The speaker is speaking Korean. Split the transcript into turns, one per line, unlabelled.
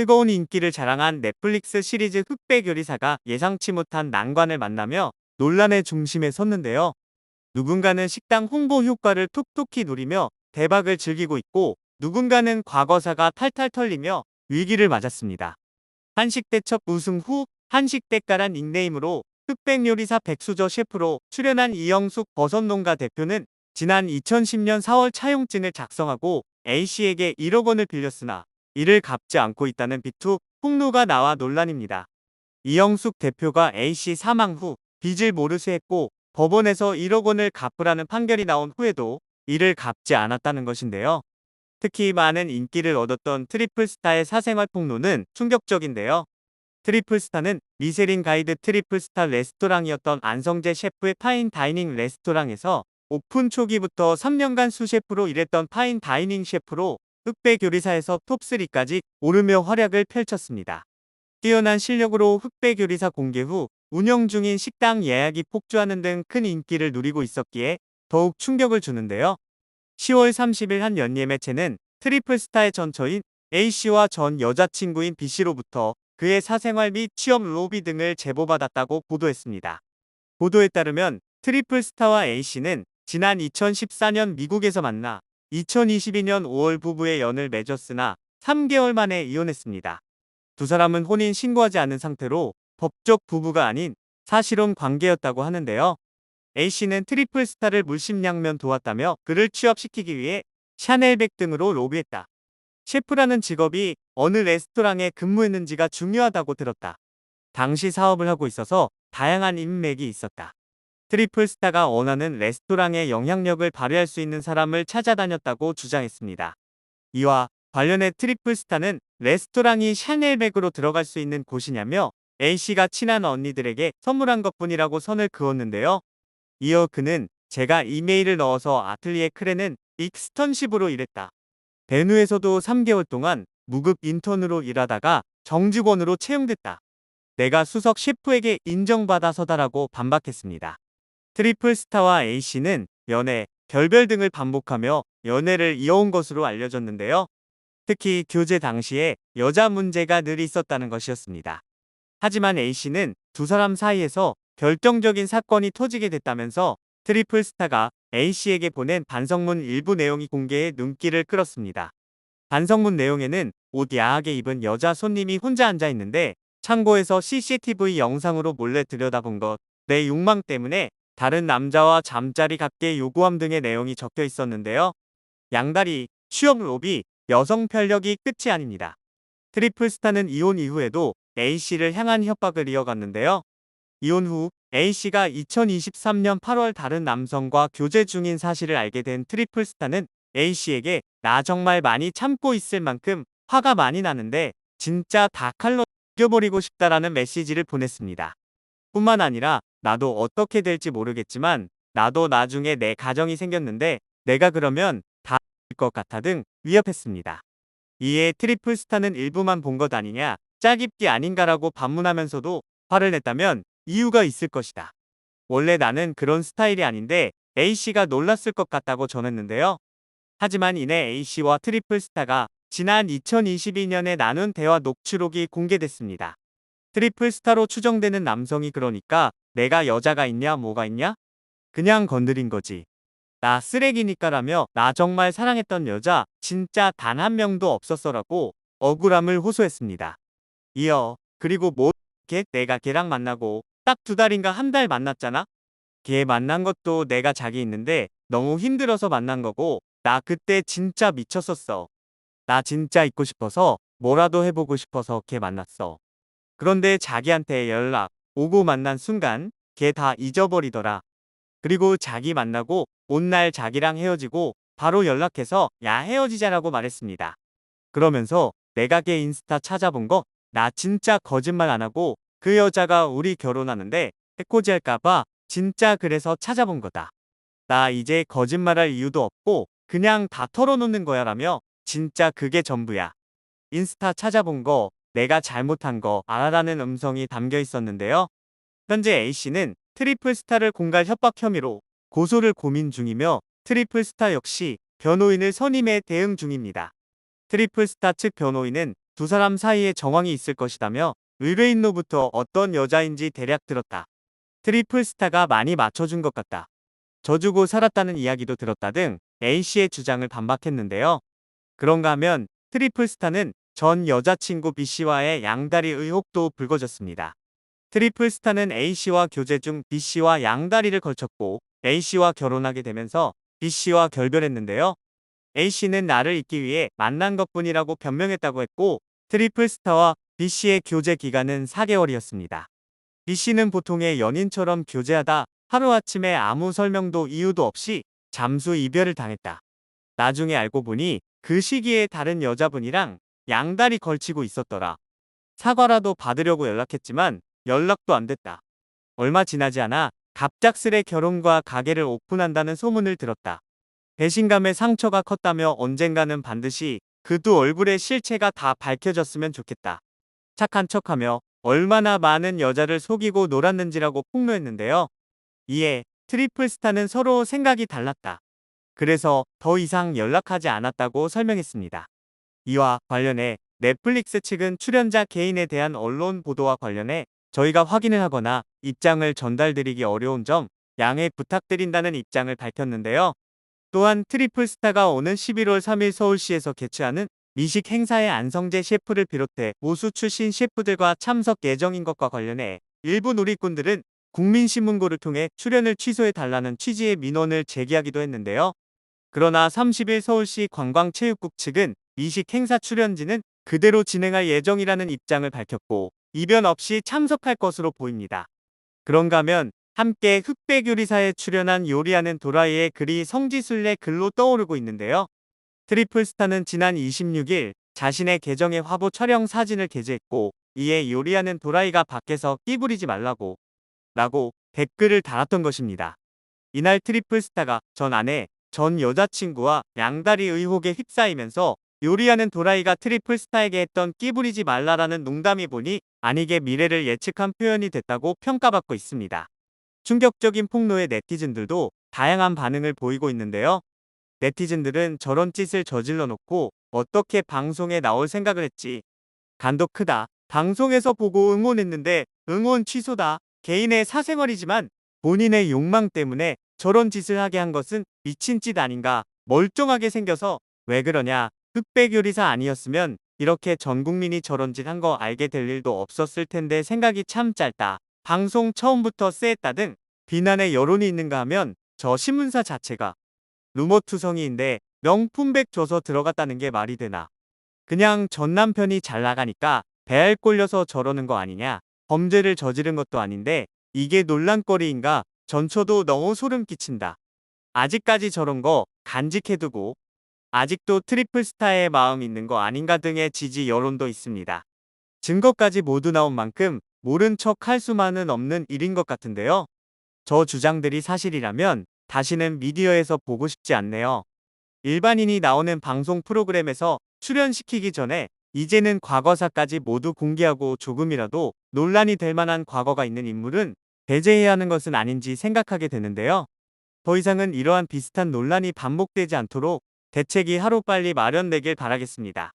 뜨거운 인기를 자랑한 넷플릭스 시리즈 흑백 요리사가 예상치 못한 난관을 만나며 논란의 중심에 섰는데요. 누군가는 식당 홍보 효과를 톡톡히 누리며 대박을 즐기고 있고 누군가는 과거사가 탈탈 털리며 위기를 맞았습니다. 한식대첩 우승 후 한식대가란 닉네임으로 흑백 요리사 백수저 셰프로 출연한 이영숙 버섯농가 대표는 지난 2010년 4월 차용증을 작성하고 A씨에게 1억 원을 빌렸으나 이를 갚지 않고 있다는 비투 폭로가 나와 논란입니다. 이영숙 대표가 A씨 사망 후 빚을 모르쇠했고 법원에서 1억 원을 갚으라는 판결이 나온 후에도 이를 갚지 않았다는 것인데요. 특히 많은 인기를 얻었던 트리플스타의 사생활 폭로는 충격적인데요. 트리플스타는 미쉐린 가이드 트리플스타 레스토랑이었던 안성재 셰프의 파인 다이닝 레스토랑에서 오픈 초기부터 3년간 수셰프로 일했던 파인 다이닝 셰프로 흑백 요리사에서 톱3까지 오르며 활약을 펼쳤습니다. 뛰어난 실력으로 흑백 요리사 공개 후 운영 중인 식당 예약이 폭주하는 등 큰 인기를 누리고 있었기에 더욱 충격을 주는데요. 10월 30일 한 연예 매체는 트리플스타의 전처인 A씨와 전 여자친구인 B씨로부터 그의 사생활 및 취업 로비 등을 제보받았다고 보도했습니다. 보도에 따르면 트리플스타와 A씨는 지난 2014년 미국에서 만나 2022년 5월 부부의 연을 맺었으나 3개월 만에 이혼했습니다. 두 사람은 혼인 신고하지 않은 상태로 법적 부부가 아닌 사실혼 관계였다고 하는데요. A씨는 트리플 스타를 물심양면 도왔다며 그를 취업시키기 위해 샤넬백 등으로 로비했다. 셰프라는 직업이 어느 레스토랑에 근무했는지가 중요하다고 들었다. 당시 사업을 하고 있어서 다양한 인맥이 있었다. 트리플 스타가 원하는 레스토랑에 영향력을 발휘할 수 있는 사람을 찾아다녔다고 주장했습니다. 이와 관련해 트리플 스타는 레스토랑이 샤넬백으로 들어갈 수 있는 곳이냐며 A씨가 친한 언니들에게 선물한 것뿐이라고 선을 그었는데요. 이어 그는 제가 이메일을 넣어서 아틀리에 크레는 익스턴십으로 일했다. 베누에서도 3개월 동안 무급 인턴으로 일하다가 정직원으로 채용됐다. 내가 수석 셰프에게 인정받아서다라고 반박했습니다. 트리플 스타와 A씨는 연애, 결별 등을 반복하며 연애를 이어온 것으로 알려졌는데요. 특히 교제 당시에 여자 문제가 늘 있었다는 것이었습니다. 하지만 A씨는 두 사람 사이에서 결정적인 사건이 터지게 됐다면서 트리플 스타가 A씨에게 보낸 반성문 일부 내용이 공개해 눈길을 끌었습니다. 반성문 내용에는 옷 야하게 입은 여자 손님이 혼자 앉아 있는데 창고에서 CCTV 영상으로 몰래 들여다본 것, 내 욕망 때문에 다른 남자와 잠자리 갖게 요구함 등의 내용이 적혀 있었는데요. 양다리, 취업 로비, 여성 편력이 끝이 아닙니다. 트리플스타는 이혼 이후에도 A씨를 향한 협박을 이어갔는데요. 이혼 후 A씨가 2023년 8월 다른 남성과 교제 중인 사실을 알게 된 트리플스타는 A씨에게 나 정말 많이 참고 있을 만큼 화가 많이 나는데 진짜 다 칼로 죽여버리고 싶다라는 메시지를 보냈습니다. 뿐만 아니라 나도 어떻게 될지 모르겠지만 나도 나중에 내 가정이 생겼는데 내가 그러면 다 것 같아 등 위협했습니다. 이에 트리플 스타는 일부만 본 것 아니냐 짜깁기 아닌가라고 반문하면서도 화를 냈다면 이유가 있을 것이다. 원래 나는 그런 스타일이 아닌데 A씨가 놀랐을 것 같다고 전했는데요. 하지만 이내 A씨와 트리플 스타가 지난 2022년에 나눈 대화 녹취록이 공개됐습니다. 트리플 스타로 추정되는 남성이 그러니까 내가 여자가 있냐 뭐가 있냐? 그냥 건드린 거지. 나 쓰레기니까 라며 나 정말 사랑했던 여자 진짜 단 한 명도 없었어라고 억울함을 호소했습니다. 이어 그리고 뭐 걔 내가 걔랑 만나고 딱 두 달인가 한 달 만났잖아? 걔 만난 것도 내가 자기 있는데 너무 힘들어서 만난 거고 나 그때 진짜 미쳤었어. 나 진짜 있고 싶어서 뭐라도 해보고 싶어서 걔 만났어. 그런데 자기한테 연락 오고 만난 순간 걔 다 잊어버리더라. 그리고 자기 만나고 온 날 자기랑 헤어지고 바로 연락해서 야 헤어지자라고 말했습니다. 그러면서 내가 걔 인스타 찾아본 거 나 진짜 거짓말 안 하고 그 여자가 우리 결혼하는데 해코지 할까봐 진짜 그래서 찾아본 거다. 나 이제 거짓말할 이유도 없고 그냥 다 털어놓는 거야 라며 진짜 그게 전부야. 인스타 찾아본 거 내가 잘못한 거 알아라는 음성이 담겨 있었는데요. 현재 A씨는 트리플스타를 공갈 협박 혐의로 고소를 고민 중이며 트리플스타 역시 변호인을 선임해 대응 중입니다. 트리플스타 측 변호인은 두 사람 사이에 정황이 있을 것이다며 의뢰인로부터 어떤 여자인지 대략 들었다. 트리플 스타가 많이 맞춰준 것 같다. 져주고 살았다는 이야기도 들었다 등 A씨의 주장을 반박했는데요. 그런가 하면 트리플 스타는 전 여자친구 B씨와의 양다리 의혹도 불거졌습니다. 트리플 스타는 A씨와 교제 중 B씨와 양다리를 걸쳤고 A씨와 결혼하게 되면서 B씨와 결별했는데요. A씨는 나를 잊기 위해 만난 것뿐이라고 변명했다고 했고 트리플 스타와 B씨의 교제 기간은 4개월이었습니다. B씨는 보통의 연인처럼 교제하다 하루아침에 아무 설명도 이유도 없이 잠수 이별을 당했다. 나중에 알고 보니 그 시기에 다른 여자분이랑 양다리 걸치고 있었더라. 사과라도 받으려고 연락했지만 연락도 안 됐다. 얼마 지나지 않아 갑작스레 결혼과 가게를 오픈한다는 소문을 들었다. 배신감에 상처가 컸다며 언젠가는 반드시 그 두 얼굴의 실체가 다 밝혀졌으면 좋겠다. 착한 척하며 얼마나 많은 여자를 속이고 놀았는지라고 폭로했는데요. 이에 트리플 스타는 서로 생각이 달랐다. 그래서 더 이상 연락하지 않았다고 설명했습니다. 이와 관련해 넷플릭스 측은 출연자 개인에 대한 언론 보도와 관련해 저희가 확인을 하거나 입장을 전달드리기 어려운 점 양해 부탁드린다는 입장을 밝혔는데요. 또한 트리플 스타가 오는 11월 3일 서울시에서 개최하는 미식 행사에 안성재 셰프를 비롯해 모수 출신 셰프들과 참석 예정인 것과 관련해 일부 누리꾼들은 국민신문고를 통해 출연을 취소해 달라는 취지의 민원을 제기하기도 했는데요. 그러나 30일 서울시 관광체육국 측은 미식 행사 출연지는 그대로 진행할 예정이라는 입장을 밝혔고 이변 없이 참석할 것으로 보입니다. 그런가 하면 함께 흑백 요리사에 출연한 요리하는 도라이의 글이 성지순례 글로 떠오르고 있는데요. 트리플 스타는 지난 26일 자신의 계정에 화보 촬영 사진을 게재했고 이에 요리하는 도라이가 밖에서 끼 부리지 말라고 라고 댓글을 달았던 것입니다. 이날 트리플 스타가 전 아내, 전 여자친구와 양다리 의혹에 휩싸이면서 요리하는 도라이가 트리플 스타에게 했던 끼 부리지 말라라는 농담이 보니 아니게 미래를 예측한 표현이 됐다고 평가받고 있습니다. 충격적인 폭로에 네티즌들도 다양한 반응을 보이고 있는데요. 네티즌들은 저런 짓을 저질러 놓고 어떻게 방송에 나올 생각을 했지. 간도 크다. 방송에서 보고 응원했는데 응원 취소다. 개인의 사생활이지만 본인의 욕망 때문에 저런 짓을 하게 한 것은 미친 짓 아닌가. 멀쩡하게 생겨서 왜 그러냐. 흑백 요리사 아니었으면 이렇게 전 국민이 저런 짓 한 거 알게 될 일도 없었을 텐데 생각이 참 짧다. 방송 처음부터 쎄했다 등 비난의 여론이 있는가 하면 저 신문사 자체가 루머 투성이인데 명품백 줘서 들어갔다는 게 말이 되나. 그냥 전 남편이 잘 나가니까 배알 꼴려서 저러는 거 아니냐. 범죄를 저지른 것도 아닌데 이게 논란거리인가 전초도 너무 소름 끼친다. 아직까지 저런 거 간직해두고 아직도 트리플 스타의 마음 있는 거 아닌가 등의 지지 여론도 있습니다. 증거까지 모두 나온 만큼 모른 척 할 수만은 없는 일인 것 같은데요. 저 주장들이 사실이라면 다시는 미디어에서 보고 싶지 않네요. 일반인이 나오는 방송 프로그램에서 출연시키기 전에 이제는 과거사까지 모두 공개하고 조금이라도 논란이 될 만한 과거가 있는 인물은 배제해야 하는 것은 아닌지 생각하게 되는데요. 더 이상은 이러한 비슷한 논란이 반복되지 않도록 대책이 하루빨리 마련되길 바라겠습니다.